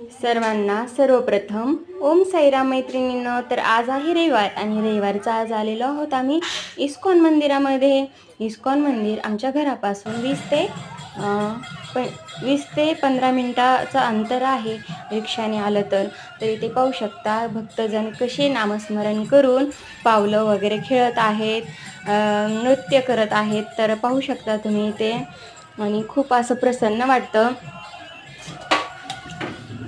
सर्वांना सर्वप्रथम ओम साईराम मैत्रिणीनं तर आज आहे रविवार आणि रविवारचा आज आलेलो आहोत आम्ही इस्कॉन मंदिरामध्ये. इस्कॉन मंदिर आमच्या घरापासून वीस ते प वीस ते पंधरा मिनटाचं अंतर आहे रिक्षाने आलं तर. तर इथे पाहू शकता भक्तजण कसे नामस्मरण करून पावलं वगैरे खेळत आहेत नृत्य करत आहेत. तर पाहू शकता तुम्ही इथे. आणि खूप असं प्रसन्न वाटतं.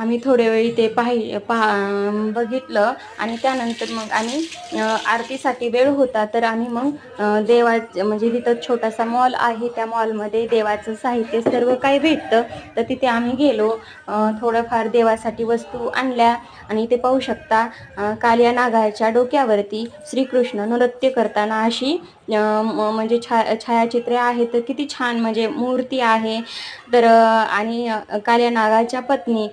आम्ही थोडे वेळी ते पाहि पहा बघितलं आणि त्यानंतर मग आम्ही आरतीसाठी वेळ होता तर आम्ही मग देवा म्हणजे तिथं छोटासा मॉल आहे. त्या मॉलमध्ये देवाचं साहित्य सर्व काही भेटतं. तर तिथे आम्ही गेलो. थोडंफार देवासाठी वस्तू आणल्या आणि ते पाहू शकता अ, कालिया नागाच्या डोक्यावरती श्रीकृष्ण नृत्य करताना अशी म- म्हणजे छा छायाचित्रे आहेत. तर किती छान म्हणजे मूर्ती आहे. तर आणि अ, कालिया नागाच्या पत्नी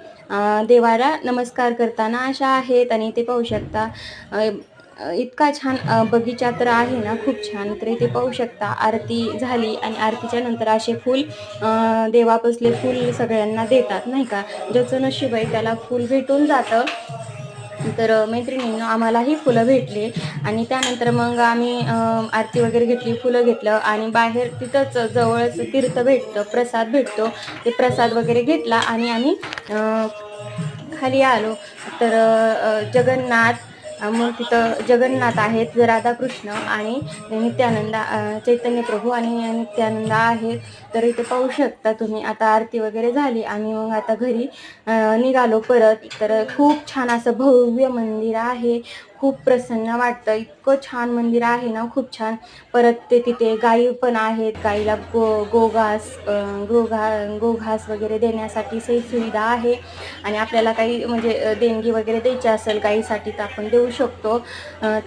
देवाला नमस्कार करताना अशा आहेत आणि ते पाहू शकता. इतका छान बगीचा तर आहे ना खूप छान. तर इथे पाहू शकता आरती झाली आणि आरतीच्या नंतर असे फूल देवापसले फूल सगळ्यांना देतात नाही का? ज्याचं नशीब आहे त्याला फूल भेटून जातं. तर अ, आम्हालाही फुलं भेटली. आणि त्यानंतर मग आम्ही आरती वगैरे घेतली फुलं घेतलं. आणि बाहेर तिथंच जवळच तीर्थ भेटतं प्रसाद भेटतो. ते प्रसाद वगैरे घेतला आणि आम्ही खाली आलो. तर जगन्नाथ मग तिथं जगन्नाथ आहेत राधाकृष्ण आणि नित्यानंदा चैतन्य प्रभू आणि नित्यानंदा आहेत. तर इथे पाहू शकता तुम्ही आता आरती वगैरे झाली आणि मग आता घरी निघालो परत. तर खूप छान असं भव्य मंदिर आहे. खूप प्रसन्न वाटतं. इतकं छान मंदिर आहे ना खूप छान. परत ते तिथे गायी पण आहेत गाईला गो गोघास गोघा गोघास वगैरे देण्यासाठी सोयी सुविधा आहे. आणि आपल्याला काही म्हणजे देणगी वगैरे द्यायची असेल गाईसाठी तर आपण देऊ शकतो.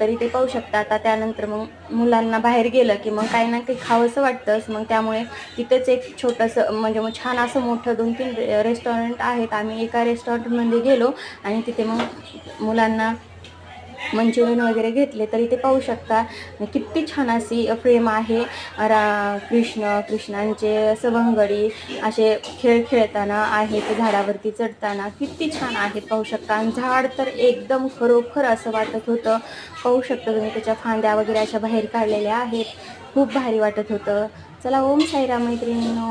तरी ते पाहू शकता. आता त्यानंतर मग मुलांना बाहेर गेलं की मग काही ना काही खावंसं वाटतंच. मग त्यामुळे तिथेच एक छोटंसं म्हणजे मग छान असं मोठं दोन तीन रे रेस्टॉरंट आहेत. आम्ही एका रेस्टॉरंटमध्ये गेलो आणि तिथे मग मुलांना मंचुरियन वगैरे घेतले तरी ते पाहू शकता. किती छान अशी फ्रेम आहे. रा कृष्ण कृष्णांचे सवंगडी असे खेळ खेळताना आहेत झाडावरती चढताना. किती छान आहेत पाहू शकता. आणि झाड तर एकदम खरोखर असं वाटत होतं. पाहू शकता तुम्ही त्याच्या फांद्या वगैरे अशा बाहेर काढलेल्या आहेत. खूप भारी वाटत होतं. चला ओम साईरा मैत्रिणींनो.